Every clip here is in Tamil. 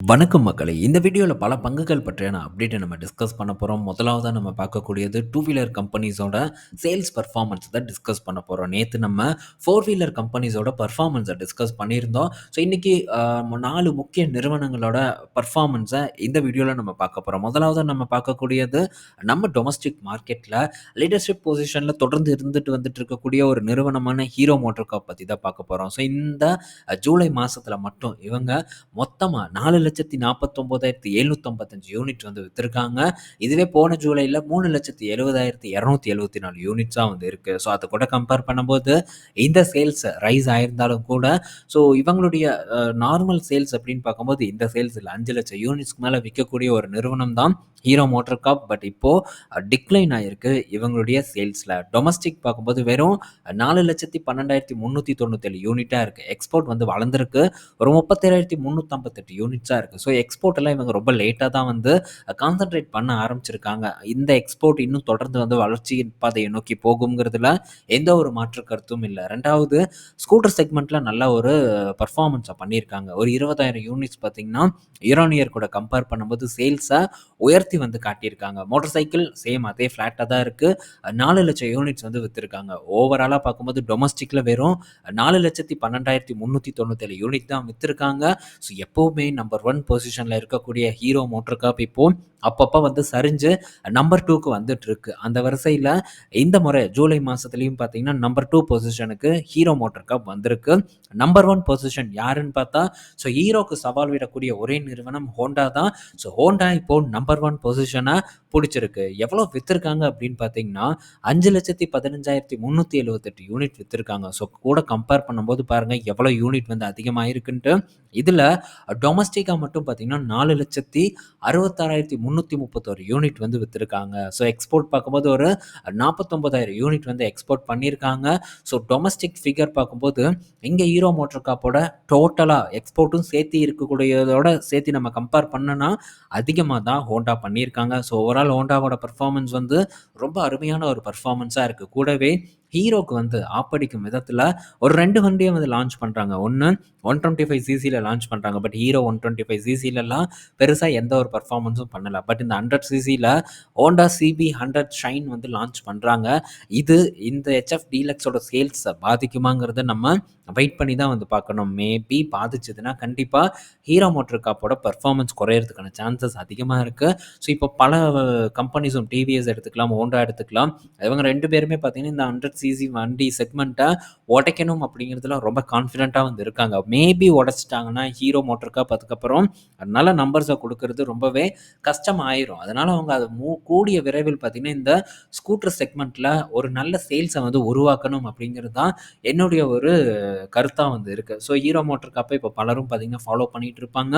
வணக்கம் மக்களே. இந்த வீடியோவில் பல பங்குகள் பற்றியான அப்டேட்டை நம்ம டிஸ்கஸ் பண்ண போகிறோம் முதலாவதாக நம்ம பார்க்கக்கூடியது டூ வீலர் கம்பெனிஸோட சேல்ஸ் பர்ஃபார்மன்ஸ் தான் டிஸ்கஸ் பண்ண போகிறோம் நேற்று நம்ம ஃபோர் வீலர் கம்பெனிஸோட பர்ஃபார்மன்ஸை டிஸ்கஸ் பண்ணியிருந்தோம். ஸோ இன்றைக்கி நாலு முக்கிய நிறுவனங்களோட பர்ஃபார்மன்ஸை இந்த வீடியோவில் நம்ம பார்க்க போகிறோம் முதலாவதாக நம்ம பார்க்கக்கூடியது நம்ம டொமஸ்டிக் மார்க்கெட்டில் லீடர்ஷிப் பொசிஷனில் தொடர்ந்து இருந்துட்டு வந்துட்டு இருக்கக்கூடிய ஒரு நிறுவனமான ஹீரோ மோட்டர் காப் பற்றி தான் பார்க்க போகிறோம் ஸோ இந்த ஜூலை மாதத்தில் மட்டும் இவங்க மொத்தமாக நாலு லட்சத்தி நாற்பத்தொம்போதாயிரத்தி எழுநூற்றம்பத்தஞ்சு யூனிட் வந்து விற்றுருக்காங்க இதுவே போன ஜூலையில் மூணு லட்சத்தி எழுபதாயிரத்தி இரநூத்தி எழுபத்தி நாலு யூனிட்ஸாக வந்து இருக்குது ஸோ அதை கூட கம்பேர் பண்ணும்போது இந்த சேல்ஸ் ரைஸ் ஆயிருந்தாலும் கூட ஸோ இவங்களுடைய நார்மல் சேல்ஸ் அப்படின்னு பார்க்கும்போது இந்த சேல்ஸ் இல்லை அஞ்சு லட்சம் யூனிட்ஸ்க்கு மேலே விற்கக்கூடிய ஒரு நிறுவனம் தான் ஹீரோ மோட்டர் காப் பட் இப்போது டிக்ளைன் ஆகிருக்கு இவங்களுடைய சேல்ஸில் டொமஸ்டிக் பார்க்கும்போது வெறும் நாலு லட்சத்தி பன்னெண்டாயிரத்தி முந்நூற்றி தொண்ணூற்றேழு யூனிட்டாக இருக்குது எக்ஸ்போர்ட் வந்து வளர்ந்துருக்கு. ஒரு முப்பத்தேழாயிரத்தி முந்நூற்றம்பத்தெட்டு யூனிட்ஸாக இருக்குது ஸோ எக்ஸ்போர்ட் எல்லாம் இவங்க ரொம்ப லேட்டாக தான் வந்து கான்சென்ட்ரேட் பண்ண ஆரம்பிச்சிருக்காங்க. இந்த எக்ஸ்போர்ட் இன்னும் தொடர்ந்து வந்து வளர்ச்சி பாதையை நோக்கி போகுங்கிறதுல எந்த ஒரு மாற்று கருத்தும் இல்லை. ரெண்டாவது ஸ்கூட்டர் செக்மெண்ட்டில் நல்ல ஒரு பர்ஃபார்மன்ஸை பண்ணியிருக்காங்க. ஒரு இருபதாயிரம் யூனிட்ஸ் பார்த்தீங்கன்னா இயர் இயர் கூட கம்பேர் பண்ணும்போது சேல்ஸை உயர்த்தி வந்து காட்டியிருக்காங்க. மோட்டர் சைக்கிள் சேம் அதே ஃப்ளாட்டாக தான் இருக்குது நாலு லட்சம் யூனிட்ஸ் வந்து விற்றுருக்காங்க ஓவராலாக பார்க்கும்போது டொமஸ்டிக்கில் வெறும் நாலு லட்சத்தி பன்னெண்டாயிரத்தி முந்நூற்றி தொண்ணூத்தேழு யூனிட் தான் விற்றுருக்காங்க ஸோ எப்போவுமே நம்பர் ஒன் பொசிஷனில் இருக்கக்கூடிய ஹீரோ மோட்டர் கப் இப்போ அப்பப்போ வந்து சரிஞ்சு நம்பர் டூக்கு வந்துட்டு இருக்கு அந்த வரிசையில் இந்த முறை ஜூலை மாதத்துலேயும் பார்த்தீங்கன்னா நம்பர் டூ பொசிஷனுக்கு ஹீரோ மோட்டர் காப் வந்திருக்கு. நம்பர் ஒன் பொசிஷன் யாருன்னு பார்த்தா ஸோ ஹீரோக்கு சவால் விடக்கூடிய ஒரே நிறுவனம் ஹோண்டா தான். ஸோ ஹோண்டா இப்போ நம்பர் ஒன் பொசிஷனை பிடிச்சிருக்கு. எவ்வளோ விற்றுருக்காங்க அப்படின்னு பார்த்தீங்கன்னா அஞ்சு லட்சத்தி பதினஞ்சாயிரத்தி முந்நூற்றி எழுபத்தெட்டு யூனிட் விற்றுருக்காங்க ஸோ கூட கம்பேர் பண்ணும்போது பாருங்கள் எவ்வளோ யூனிட் வந்து அதிகமாக இருக்குன்ட்டு இதில் டொமஸ்டிக்காக மட்டும் பார்த்தீங்கன்னா நாலு லட்சத்தி அறுபத்தாறாயிரத்தி முந்நூற்றி முப்பத்தோரு யூனிட் வந்து விற்றுருக்காங்க ஸோ எக்ஸ்போர்ட் பார்க்கும்போது ஒரு நாற்பத்தொம்பதாயிரம் யூனிட் வந்து எக்ஸ்போர்ட் பண்ணியிருக்காங்க. ஸோ டொமஸ்டிக் ஃபிகர் பார்க்கும்போது இங்கே ஹீரோ மோட்டர் காப்போட டோட்டலாக எக்ஸ்போர்ட்டும் சேர்த்து இருக்கக்கூடியதோட சேர்த்து நம்ம கம்பேர் பண்ணனா அதிகமாக தான் ஹோண்டா பண்ணியிருக்காங்க. ஸோ ஓவரால் ஹோண்டாவோட பர்ஃபார்மன்ஸ் வந்து ரொம்ப அருமையான ஒரு பர்ஃபார்மன்ஸாக இருக்குது கூடவே ஹீரோக்கு வந்து ஆப்படிக்கும் விதத்தில் ஒரு ரெண்டு வண்டியை வந்து லான்ச் பண்ணுறாங்க ஒன்று ஒன் டுவெண்ட்டி ஃபைவ் சிசியில் லான்ச் பண்ணுறாங்க but Hero one twenty five சிசிலலாம் பெருசாக எந்த ஒரு பர்ஃபார்மன்ஸும் பண்ணலை. பட் இந்த ஹண்ட்ரட் சிசியில் ஹோண்டா சிபி ஹண்ட்ரட் ஷைன் வந்து லான்ச் பண்ணுறாங்க இது இந்த ஹெச்எஃப் டீலக்ஸோட சேல்ஸை பாதிக்குமாங்கிறத நம்ம வெயிட் பண்ணி தான் வந்து பார்க்கணும். மேபி பாதிச்சதுன்னா கண்டிப்பாக ஹீரோ மோட்டர் காப்போட பர்ஃபார்மன்ஸ் குறையிறதுக்கான சான்சஸ் அதிகமாக இருக்குது ஸோ இப்போ பல கம்பெனிஸும் டிவிஎஸ் எடுத்துக்கலாம் ஹோண்டா எடுத்துக்கலாம். இவங்க ரெண்டு பேருமே பார்த்தீங்கன்னா இந்த ஹண்ட்ரட் சிசி வண்டி செக்மெண்ட்டை உடைக்கணும் அப்படிங்கிறதுல ரொம்ப கான்ஃபிடென்ட்டாக வந்து இருக்காங்க. மேபி உடைச்சிட்டாங்கன்னா ஹீரோ மோட்டர் காப் அதுக்கப்புறம் அதனால நம்பர்ஸை கொடுக்கறது ரொம்பவே கஷ்டம் ஆயிரும் அதனால் அவங்க அதை மூ கூடிய விரைவில் பார்த்திங்கன்னா இந்த ஸ்கூட்டர் செக்மெண்ட்டில் ஒரு நல்ல சேல்ஸை வந்து உருவாக்கணும் அப்படிங்கிறது தான் என்னுடைய ஒரு கருத்தாக வந்து இருக்குது ஸோ ஹீரோ மோட்டர் காப்பை இப்போ பலரும் பார்த்தீங்கன்னா ஃபாலோ பண்ணிகிட்டு இருப்பாங்க.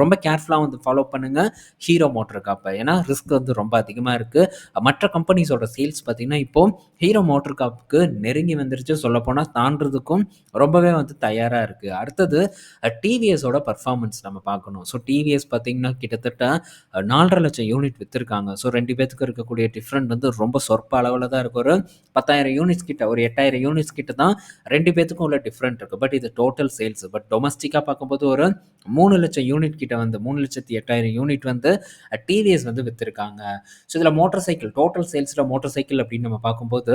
ரொம்ப கேர்ஃபுல்லாக வந்து ஃபாலோ பண்ணுங்கள் ஹீரோ மோட்டர் காப்பை ஏன்னா ரிஸ்க் வந்து ரொம்ப அதிகமாக இருக்குது மற்ற கம்பெனிஸோட சேல்ஸ் பார்த்தீங்கன்னா இப்போது ஹீரோ மோட்டர் காப்புக்கு நெருங்கி வந்துருச்சு. சொல்லப்போனால் தாண்டுறதுக்கும் ரொம்பவே வந்து தயாராக இருக்குது அடுத்தது டிவிஎஸோட பர்ஃபார்மன்ஸ் நம்ம பார்க்கணும். ஸோ டிவிஎஸ் பார்த்திங்கன்னா கிட்டத்தட்ட நாலரை லட்சம் யூனிட் விற்றுருக்காங்க ஸோ ரெண்டு பேத்துக்கு இருக்கக்கூடிய டிஃப்ரெண்ட் வந்து ரொம்ப சொற்ப அளவில் தான் இருக்கு. ஒரு பத்தாயிரம் யூனிட்ஸ் கிட்ட ஒரு எட்டாயிரம் யூனிட்ஸ் கிட்ட தான் ரெண்டு பேத்துக்கும் உள்ள டிஃப்ரெண்ட் இருக்குது பட் இது டோட்டல் சேல்ஸ் பட் டொமஸ்டிக்காக பார்க்கும்போது ஒரு மூணு லட்சம் யூனிட் கிட்ட வந்து மூணு லட்சத்தி எட்டாயிரம் யூனிட் வந்து டிவிஎஸ் வந்து விற்றுருக்காங்க ஸோ இதில் மோட்டார் சைக்கிள் டோட்டல் சேல்ஸில் மோட்டார் சைக்கிள் அப்படின்னு நம்ம பார்க்கும்போது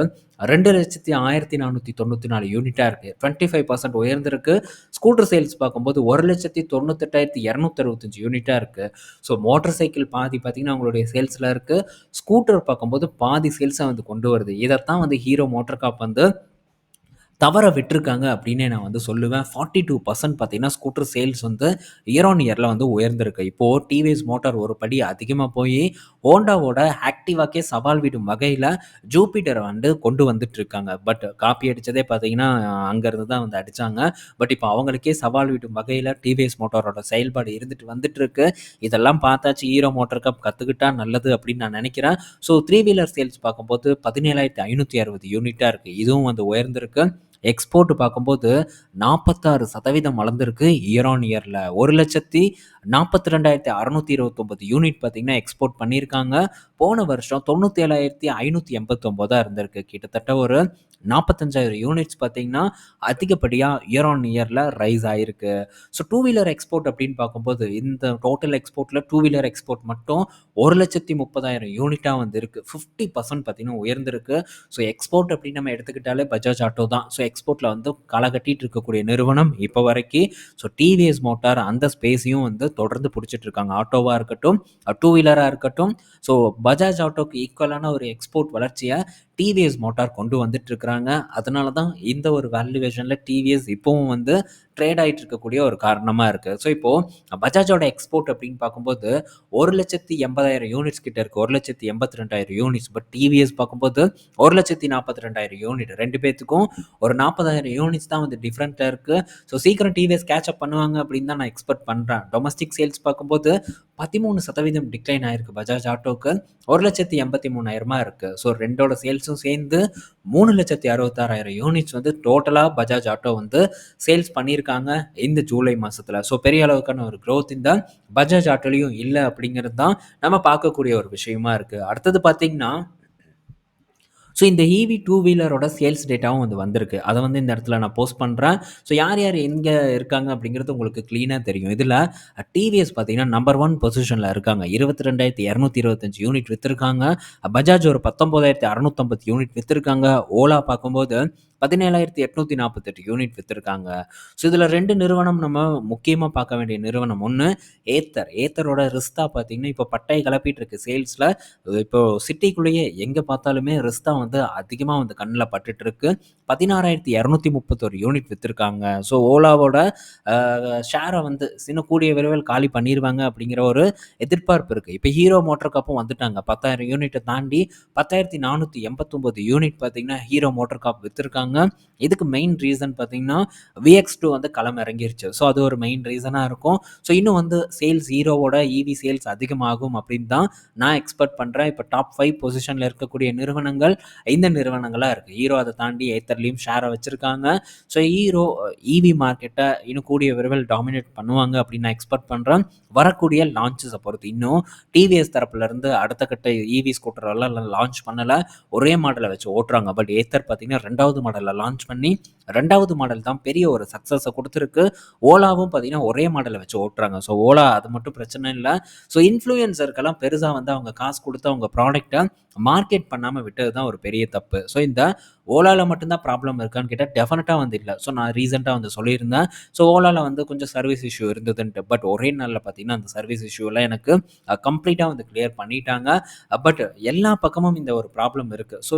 ரெண்டு லட்சத்தி ஆயிரத்தி நானூற்றி தொண்ணூற்றி நாலு யூனிட்டாக இருக்குது டுவெண்ட்டி ஃபைவ் பர்சன்ட் உயர்ந்திருக்கு. ஸ்கூட்டர் சேல்ஸ் பார்க்கும்போது ஒரு லட்சத்தி தொண்ணூத்தெட்டாயிரத்தி இரநூத்தி அறுபத்தஞ்சு யூனிட்டாக இருக்குது ஸோ மோட்டார் சைக்கிள் பாதி பார்த்திங்கன்னா அவங்களுடைய சேல்ஸில் இருக்குது ஸ்கூட்டர் பார்க்கும்போது பாதி சேல்ஸை வந்து கொண்டு வருது. இதைத்தான் வந்து ஹீரோ மோட்டர் காப் வந்து தவற விட்டுருக்காங்க அப்படின்னே நான் வந்து சொல்லுவேன். ஃபார்ட்டி டூ பர்சன்ட் பார்த்தீங்கன்னா ஸ்கூட்டர் சேல்ஸ் வந்து இயர் ஆன் இயரில் வந்து உயர்ந்திருக்கு. இப்போது டிவிஎஸ் மோட்டார் ஒரு படி அதிகமாக போய் ஹோண்டாவோட ஆக்டிவாக்கே சவால் விடும் வகையில் ஜூபிட்டரை வந்து கொண்டு வந்துட்டு இருக்காங்க பட் காப்பி அடித்ததே பார்த்தீங்கன்னா அங்கேருந்து தான் வந்து அடித்தாங்க பட் இப்போ அவங்களுக்கே சவால் விடும் வகையில் டிவிஎஸ் மோட்டாரோட செயல்பாடு இருந்துட்டு வந்துட்டு இருக்கு இதெல்லாம் பார்த்தாச்சு. ஹீரோ மோட்டார் கப் கற்றுக்கிட்டா நல்லது அப்படின்னு நான் நினைக்கிறேன். ஸோ த்ரீ வீலர் சேல்ஸ் பார்க்கும்போது பதினேழாயிரத்தி ஐநூற்றி அறுபது யூனிட்டாக இருக்குது இதுவும் வந்து உயர்ந்திருக்கு. எக்ஸ்போர்ட் பார்க்கும்போது நாற்பத்தாறு சதவீதம் வளர்ந்துருக்கு இயர் ஆன் இயரில் ஒரு லட்சத்தி நாற்பத்தி ரெண்டாயிரத்தி அறநூற்றி இருபத்தொம்பது யூனிட் பார்த்திங்கன்னா எக்ஸ்போர்ட் பண்ணியிருக்காங்க. போன வருஷம் தொண்ணூற்றி ஏழாயிரத்தி ஐநூற்றி எண்பத்தொம்போதாக இருந்திருக்கு. கிட்டத்தட்ட ஒரு நாற்பத்தஞ்சாயிரம் யூனிட்ஸ் பார்த்திங்கன்னா அதிகப்படியாக இயர் ஆன் இயரில் ரைஸ் ஆகிருக்கு ஸோ டூ வீலர் எக்ஸ்போர்ட் அப்படின்னு பார்க்கும்போது இந்த டோட்டல் எக்ஸ்போர்ட்டில் டூ வீலர் எக்ஸ்போர்ட் மட்டும் ஒரு லட்சத்தி முப்பதாயிரம் யூனிட்டாக வந்து இருக்குது ஃபிஃப்டி பர்சன்ட் பார்த்திங்கன்னா உயர்ந்திருக்கு. ஸோ எக்ஸ்போர்ட் அப்படின்னு நம்ம எடுத்துக்கிட்டாலே பஜாஜ் ஆட்டோ தான். ஸோ எக்ஸ்போர்ட்டில் வந்து களை கட்டிகிட்டு இருக்கக்கூடிய நிறுவனம் இப்போ வரைக்கும். ஸோ டிவிஎஸ் மோட்டார் அந்த ஸ்பேஸையும் வந்து தொடர்ந்து பிடிச்சிட்டு இருக்காங்க ஆட்டோவாக இருக்கட்டும் டூ வீலராக இருக்கட்டும் ஸோ பஜாஜ் ஆட்டோக்கு ஈக்குவலான ஒரு எக்ஸ்போர்ட் வளர்ச்சியை டிவிஎஸ் மோட்டார் கொண்டு வந்துட்டு இருக்கிறாங்க அதனால தான் இந்த ஒரு வேல்யூவேஷனில் டிவிஎஸ் இப்போவும் வந்து ட்ரேட் ஆகிட்டு இருக்கக்கூடிய ஒரு காரணமாக இருக்குது ஸோ இப்போது பஜாஜோட எக்ஸ்போர்ட் அப்படின்னு பார்க்கும்போது ஒரு லட்சத்தி எண்பதாயிரம் யூனிட்ஸ் கிட்ட இருக்குது ஒரு லட்சத்தி எண்பத்தி ரெண்டாயிரம் யூனிட்ஸ் பட் டிவிஎஸ் பார்க்கும்போது ஒரு லட்சத்தி நாற்பத்தி ரெண்டாயிரம் யூனிட் ரெண்டு பேர்த்துக்கும் ஒரு நாற்பதாயிரம் யூனிட்ஸ் தான் வந்து டிஃப்ரெண்ட்டாக இருக்குது ஸோ சீக்கிரம் டிவிஎஸ் கேட்ச் அப் பண்ணுவாங்க அப்படின்னு தான் நான் எக்ஸ்பெக்ட் பண்ணுறேன் டொமஸ்டிக் சேல்ஸ் பார்க்கும்போது பதிமூணு சதவீதம் டிக்ளைன் ஆயிருக்கு பஜாஜ் ஆட்டோக்கு ஒரு லட்சத்தி எண்பத்தி மூணாயிரமா இருக்குது ஸோ ரெண்டோட சேல்ஸ் யூனிட்ஸும் சேர்ந்து மூணு லட்சத்தி அறுபத்தாறாயிரம் யூனிட்ஸ் வந்து டோட்டலாக பஜாஜ் ஆட்டோ வந்து சேல்ஸ் பண்ணியிருக்காங்க இந்த ஜூலை மாதத்தில் ஸோ பெரிய அளவுக்கான ஒரு க்ரோத் இந்த பஜாஜ் ஆட்டோலையும் இல்லை அப்படிங்கிறது தான் நம்ம பார்க்கக்கூடிய ஒரு விஷயமா இருக்குது அடுத்தது பார்த்திங்கன்னா ஸோ இந்த ஈவி டூ வீலரோட சேல்ஸ் டேட்டாவும் வந்து வந்திருக்கு. அதை வந்து இந்த இடத்துல நான் போஸ்ட் பண்ணுறேன் ஸோ யார் யார் எங்கே இருக்காங்க அப்படிங்கிறது உங்களுக்கு க்ளீனாக தெரியும். இதில் டிவிஎஸ் பார்த்தீங்கன்னா நம்பர் ஒன் பொசிஷனில் இருக்காங்க. இருபத்தி ரெண்டாயிரத்தி இரநூத்தி இருபத்தஞ்சு யூனிட் விற்றுருக்காங்க பஜாஜ் ஒரு பத்தொம்போதாயிரத்தி அறநூற்றம்பது யூனிட் விற்றுருக்காங்க ஓலா பார்க்கும்போது பதினேழாயிரத்தி எட்நூற்றி நாற்பத்தெட்டு யூனிட் விற்றுருக்காங்க ஸோ இதில் ரெண்டு நிறுவனம் நம்ம முக்கியமாக பார்க்க வேண்டிய நிறுவனம் ஒன்று ஏத்தர். ஏத்தரோட ரிஸ்தா பார்த்தீங்கன்னா இப்போ பட்டை கிளப்பிட்டு இருக்கு சேல்ஸில். இப்போ சிட்டிக்குள்ளேயே எங்கே பார்த்தாலுமே ரிஸ்தா வந்து அதிகமாக வந்து கண்ணில் பட்டுட்டு இருக்கு பதினாறாயிரத்தி இரநூத்தி முப்பத்தொரு யூனிட் விற்றுருக்காங்க ஸோ ஓலாவோட ஷேரை வந்து இன்னும் கூடிய விரைவில் காலி பண்ணிடுவாங்க அப்படிங்கிற ஒரு எதிர்பார்ப்பு இருக்குது இப்போ ஹீரோ மோட்டர் கப்பும் வந்துட்டாங்க. பத்தாயிரம் யூனிட்டை தாண்டி பத்தாயிரத்தி நானூற்றி எண்பத்தொம்போது யூனிட் பார்த்தீங்கன்னா ஹீரோ மோட்டர் காப் விற்றுருக்காங்க இதுக்கு மெயின் ரீசன் பார்த்தீங்கன்னா விஎக்ஸ் டூ வந்து களம் இறங்கிருச்சு ஸோ அது ஒரு மெயின் ரீசனாக இருக்கும். ஸோ இன்னும் வந்து சேல்ஸ் ஹீரோவோட இவி சேல்ஸ் அதிகமாகும் அப்படின்னு தான் நான் எக்ஸ்பெக்ட் பண்ணுறேன் இப்போ டாப் ஃபைவ் பொசிஷனில் இருக்கக்கூடிய நிறுவனங்கள் இந்த நிறுவனங்களாக இருக்குது ஹீரோ அதை தாண்டி ஏத்தர்லேயும் ஷேரை வச்சுருக்காங்க. ஸோ ஹீரோ இவி மார்க்கெட்டை இன்னும் கூடிய விரைவில் டாமினேட் பண்ணுவாங்க அப்படின்னு நான் எக்ஸ்பெக்ட் பண்ணுறேன் வரக்கூடிய லான்ச்சஸை பொறுத்து. இன்னும் டிவிஎஸ் தரப்புலேருந்து அடுத்த கட்ட இவி ஸ்கூட்டரெல்லாம் லான்ச் பண்ணலை. ஒரே மாடலை வச்சு ஓட்டுறாங்க. பட் ஏத்தர் பார்த்தீங்கன்னா ரெண்டாவது மாடல் மாடலில் லான்ச் பண்ணி ரெண்டாவது மாடல் தான் பெரிய ஒரு சக்ஸஸை கொடுத்துருக்கு. ஓலாவும் பார்த்தீங்கன்னா ஒரே மாடலை வச்சு ஓட்டுறாங்க. ஸோ ஓலா அது மட்டும் பிரச்சனை இல்லை. ஸோ இன்ஃப்ளூயன்சருக்கெல்லாம் பெருசாக வந்து அவங்க காசு கொடுத்து அவங்க ப்ராடக்டை மார்க்கெட் பண்ணாமல் விட்டது தான் ஒரு பெரிய தப்பு. ஸோ இந்த ஓலாவில் மட்டும்தான் ப்ராப்ளம் இருக்கான்னு கேட்டால் டெஃபினட்டாக வந்து இல்லை. ஸோ நான் ரீசெண்டாக வந்து சொல்லியிருந்தேன். ஸோ ஓலாவில் வந்து கொஞ்சம் சர்வீஸ் இஷ்யூ இருந்ததுன்ட்டு. பட் ஒரே நாளில் பார்த்தீங்கன்னா அந்த சர்வீஸ் இஷ்யூலாம் எனக்கு கம்ப்ளீட்டாக வந்து கிளியர் பண்ணிட்டாங்க. பட் எல்லா பக்கமும் இந்த ஒரு ப்ராப்ளம் இருக்குது ஸோ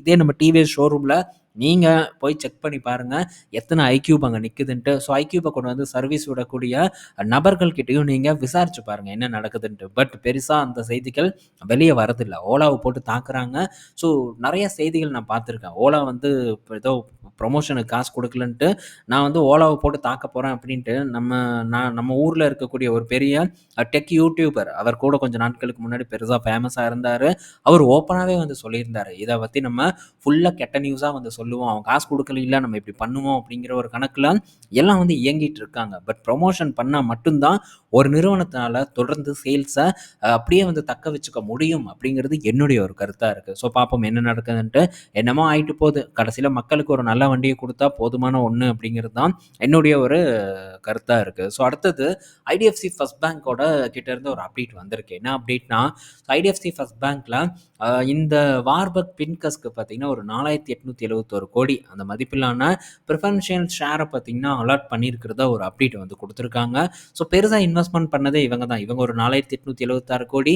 இதே நம்ம டிவிஎஸ் ஷோரூமில் நீங்கள் போய் செக் பண்ணி பாருங்கள் எத்தனை ஐக்யூப் அங்கே நிற்குதுன்ட்டு ஸோ ஐக்யூப்பை கொண்டு வந்து சர்வீஸ் விடக்கூடிய நபர்கள்கிட்டையும் நீங்கள் விசாரிச்சு பாருங்கள் என்ன நடக்குதுன்ட்டு. பட் பெருசாக அந்த செய்திகள் வெளியே வரதில்லை. ஓலாவை போட்டு தாக்குறாங்க. ஸோ நிறைய செய்திகள் நான் பார்த்துருக்கேன். ஓலா வந்து இப்போ ஏதோ ப்ரொமோஷனுக்கு காசு கொடுக்கலன்ட்டு நான் வந்து ஓலாவை போட்டு தாக்க போகிறேன் அப்படின்ட்டு நம்ம நான் நம்ம ஊரில் இருக்கக்கூடிய ஒரு பெரிய டெக் யூடியூபர் அவர் கூட கொஞ்சம் நாட்களுக்கு முன்னாடி பெருசாக ஃபேமஸாக இருந்தார். அவர் ஓப்பனாகவே வந்து சொல்லியிருந்தார். இதை பற்றி நம்ம ஃபுல்லாக கெட்ட நியூஸாக வந்து சொல்லுவோம் அவன் காசு கொடுக்கல நம்ம இப்படி பண்ணுவோம் அப்படிங்கிற ஒரு கணக்கில் எல்லாம் வந்து இயங்கிட்டு இருக்காங்க. பட் ப்ரொமோஷன் பண்ணால் மட்டும்தான் ஒரு நிறுவனத்தினால தொடர்ந்து சேல்ஸை அப்படியே வந்து தக்க வச்சுக்க முடியும் அப்படிங்கிறது என்னுடைய ஒரு கருத்தாக இருக்குது ஸோ பார்ப்போம் என்ன நடக்குதுன்ட்டு என்னமோ ஆயிட்டு போகுது. கடைசியில் மக்களுக்கு ஒரு நல்ல வண்டியை கொடுத்தா போதுமான ஒன்று அப்படிங்கிறது தான் என்னுடைய ஒரு கருத்தாக இருக்குது ஸோ அடுத்தது ஐடிஎஃப்சி ஃபஸ்ட் பேங்க்கோட கிட்டேருந்து ஒரு அப்டேட் வந்திருக்கு. என்ன அப்டேட்னா ஐடிஎஃப்சி ஃபஸ்ட் பேங்க்கில் இந்த வார்பக் பின்கஸ்க்கு பார்த்தீங்கன்னா ஒரு நாலாயிரத்தி எட்நூற்றி எழுபத்தொரு ஒரு கோடி. அந்த மதிப்பிலான ப்ரிஃபரன்ஷியல் ஷேரை பார்த்தீங்கன்னா அலாட் பண்ணியிருக்கிறதா ஒரு அப்டேட் வந்து கொடுத்துருக்காங்க. ஸோ பெருசாக இன்வெஸ்ட்மெண்ட் பண்ணதே இவங்க தான். இவங்க ஒரு நாலாயிரத்தி எட்நூற்றி எழுபத்தாறு கோடி.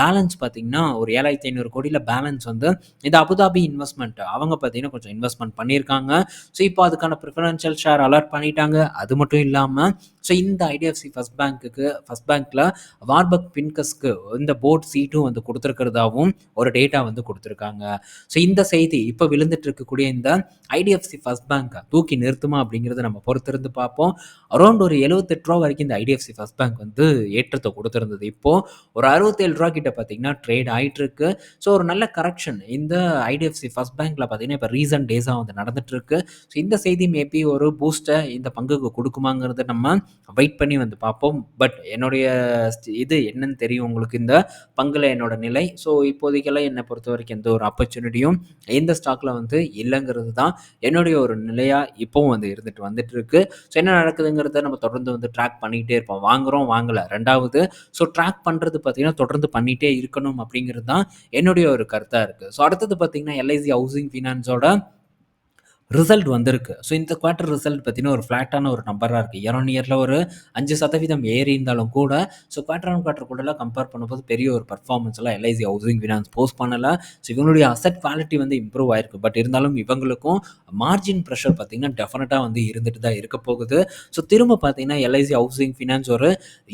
பேலன்ஸ் பார்த்தீங்கன்னா ஒரு ஏழாயிரத்தி ஐநூறு கோடியில் பேலன்ஸ் வந்து இந்த அபுதாபி இன்வெஸ்ட்மெண்ட் அவங்க பார்த்தீங்கன்னா கொஞ்சம் இன்வெஸ்ட்மெண்ட் பண்ணியிருக்காங்க ஸோ இப்போ அதுக்கான ப்ரிஃபரன்ஷியல் ஷேர் அலாட் பண்ணிட்டாங்க. அது மட்டும் இல்லாமல் ஸோ இந்த ஐடிஎஃப்சி ஃபஸ்ட் பேங்க்குக்கு ஃபஸ்ட் பேங்க்கில் வார்பக் பின்கஸ்க்கு இந்த போர்ட் சீட்டும் வந்து கொடுத்துருக்கிறதாவும் ஒரு டேட்டா வந்து கொடுத்துருக்காங்க. ஸோ இந்த செய்தி இப்போ விழுந்துட்டு இருக்கக்கூடிய இந்த ஐடிஎஃப்சி ஃபஸ்ட் பேங்க்கை தூக்கி நிறுத்துமா அப்படிங்கிறத நம்ம பொறுத்திருந்து பார்ப்போம். அரௌண்ட் ஒரு எழுபத்தெட்டு ரூபா வரைக்கும் இந்த ஐடிஎஃப்சி ஃபஸ்ட் பேங்க் வந்து ஏற்றத்தை கொடுத்துருந்தது. இப்போது ஒரு அறுபத்தேழு ரூபா கிட்ட பார்த்தீங்கன்னா ட்ரேட் ஆகிட்டு இருக்கு. ஸோ ஒரு நல்ல கரெக்ஷன் இந்த ஐடிஎஃப்சி ஃபஸ்ட் பேங்க்கில் பார்த்தீங்கன்னா இப்போ ரீசன்ட் டேஸாக வந்து நடந்துட்டு இருக்கு. ஸோ இந்த செய்தி மேபி ஒரு பூஸ்ட்டை இந்த பங்குக்கு கொடுக்குமாங்கிறத நம்ம வெயிட் பண்ணி வந்து பார்ப்போம். பட் என்னுடைய இது என்னன்னு தெரியும் உங்களுக்கு இந்த பங்கில் என்னோட நிலை. ஸோ இப்போதைக்கெல்லாம் என்னை பொறுத்த வரைக்கும் எந்த ஒரு ஆப்பர்ச்சுனிட்டியும் எந்த ஸ்டாக்கில் வந்து இல்லைங்கிறது தான் என்னுடைய ஒரு நிலையாக இப்போவும் வந்து இருந்துட்டு வந்துட்டு இருக்கு ஸோ என்ன நடக்குதுங்கிறத நம்ம தொடர்ந்து வந்து ட்ராக் பண்ணிக்கிட்டே இருப்போம். வாங்குகிறோம் வாங்கலை. ரெண்டாவது ஸோ ட்ராக் பண்ணுறது பார்த்தீங்கன்னா தொடர்ந்து பண்ணிகிட்டே இருக்கணும் அப்படிங்கிறது தான் என்னுடைய ஒரு கருத்தாக இருக்குது ஸோ அடுத்தது பார்த்தீங்கன்னா எல்ஐசி ஹவுசிங் ஃபினான்ஸோட ரிசல்ட் வந்திருக்கு. ஸோ இந்த குவார்ட்டர் ரிசல்ட் பார்த்தீங்கன்னா ஒரு ஃப்ளாட்டான ஒரு நம்பராக இருக்குது இயர் இயரில் ஒரு அஞ்சு சதவீதம் ஏறி இருந்தாலும் கூட ஸோ குவார்ட்டர் ஆன் குவார்ட்டர் கூடலாம் கம்பேர் பண்ணும்போது பெரிய ஒரு பர்ஃபார்மன்ஸ்லாம் எல்ஐசி ஹவுசிங் ஃபினான்ஸ் போஸ்ட் பண்ணலை. ஸோ இவங்களுடைய அசட் குவாலிட்டி வந்து இம்ப்ரூவ் ஆயிருக்கு. பட் இருந்தாலும் இவங்களுக்கும் மார்ஜின் ப்ரெஷர் பார்த்திங்கன்னா டெஃபினட்டாக வந்து இருந்துட்டு தான் இருக்க போகுது. ஸோ திரும்ப பார்த்தீங்கன்னா எல்ஐசி ஹவுசிங் ஃபினான்ஸ் ஒரு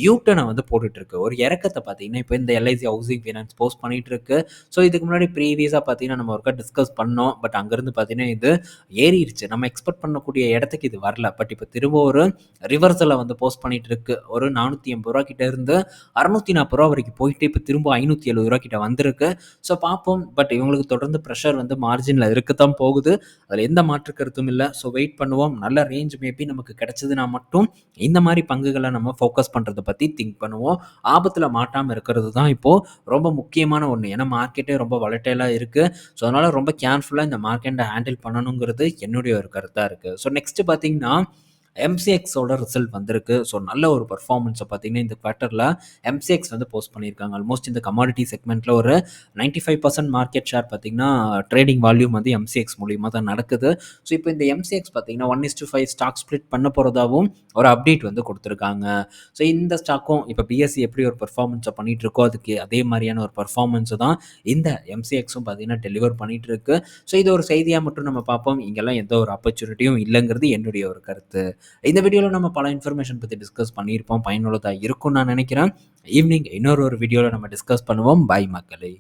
யூட்டனை வந்து போட்டுட்ருக்கு. ஒரு இறக்கத்தை பார்த்தீங்கன்னா இப்போ இந்த எல்ஐசி ஹவுசிங் ஃபினான்ஸ் போஸ்ட் பண்ணிகிட்டு இருக்கு. ஸோ இதுக்கு முன்னாடி ப்ரீவியஸாக பார்த்தீங்கன்னா நம்ம ஒருக்கா டிஸ்கஸ் பண்ணோம். பட் அங்கேருந்து பார்த்தீங்கன்னா இது ஏறிடுச்சு நம்ம எக்ஸ்பெக்ட் பண்ணக்கூடிய இடத்துக்கு இது வரல. பட் இப்போ திரும்ப ஒரு ரிவர்சலை வந்து போஸ்ட் பண்ணிட்டு இருக்கு ஒரு நானூற்றி எண்பது ரூபா கிட்ட இருந்து அறுநூத்தி நாற்பது ரூபா வரைக்கும் போயிட்டு இப்போ திரும்ப ஐநூற்றி எழுபது ரூபா கிட்ட வந்திருக்கு. ஸோ பார்ப்போம். பட் இவங்களுக்கு தொடர்ந்து ப்ரெஷர் வந்து மார்ஜினில் இருக்க தான் போகுது. அதில் எந்த மாற்று கருத்தும் இல்லை. ஸோ வெயிட் பண்ணுவோம். நல்ல ரேஞ்ச் மேபி நமக்கு கிடைச்சதுன்னா மட்டும் இந்த மாதிரி பங்குகளை நம்ம ஃபோக்கஸ் பண்ணுறதை பற்றி திங்க் பண்ணுவோம். ஆபத்தில் மாட்டாமல் இருக்கிறது தான் இப்போது ரொம்ப முக்கியமான ஒன்று ஏன்னா மார்க்கெட்டே ரொம்ப வளட்டைலாக இருக்குது ஸோ அதனால் ரொம்ப கேர்ஃபுல்லாக இந்த மார்க்கெட்டை ஹேண்டில் பண்ணணுங்கிறது என்னுடைய ஒரு கருத்தாக இருக்குது ஸோ நெக்ஸ்ட்டு பார்த்தீங்கன்னா எம்சிஎக்ஸோட ரிசல்ட் வந்திருக்கு. ஸோ நல்ல ஒரு பர்ஃபார்மன்ஸை பார்த்தீங்கன்னா இந்த குவார்ட்டரில் எம்சிஎக்ஸ் வந்து போஸ்ட் பண்ணியிருக்காங்க. ஆல்மோஸ்ட் இந்த கமாடிட்டி செக்மெண்ட்டில் ஒரு ninety five percent market share பார்த்தீங்கன்னா ட்ரேடிங் வால்யூம் வந்து எம்சிஎக்ஸ் மூலியமாக தான் நடக்குது. ஸோ இப்போ இந்த எம்சிஎக்ஸ் பார்த்தீங்கன்னா one is to five stock split பண்ண போகிறதாவும் ஒரு அப்டேட் வந்து கொடுத்துருக்காங்க. ஸோ இந்த ஸ்டாக்கும் இப்போ பிஎஸ்சி எப்படி ஒரு பர்ஃபார்மன்ஸை பண்ணிகிட்டு இருக்கோ அதுக்கு அதே மாதிரியான ஒரு பர்ஃபார்மன்ஸை தான் இந்த எம்சிஎக்ஸும் பார்த்தீங்கன்னா டெலிவர் பண்ணிகிட்டு இருக்கு ஸோ இது ஒரு செய்தியாக மட்டும் நம்ம பார்ப்போம். இங்கெல்லாம் எந்த ஒரு ஆப்பர்ச்சுனிட்டியும் இல்லைங்கிறது என்னுடைய ஒரு கருத்து. இந்த வீடியோவில் நம்ம பல இன்ஃபர்மேஷன் பற்றி டிஸ்கஸ் பண்ணியிருப்போம். பயனுள்ளதாக இருக்கும்னு நான் நினைக்கிறேன். ஈவினிங் இன்னொரு ஒரு வீடியோவில் நம்ம டிஸ்கஸ் பண்ணுவோம். பாய் மக்களே.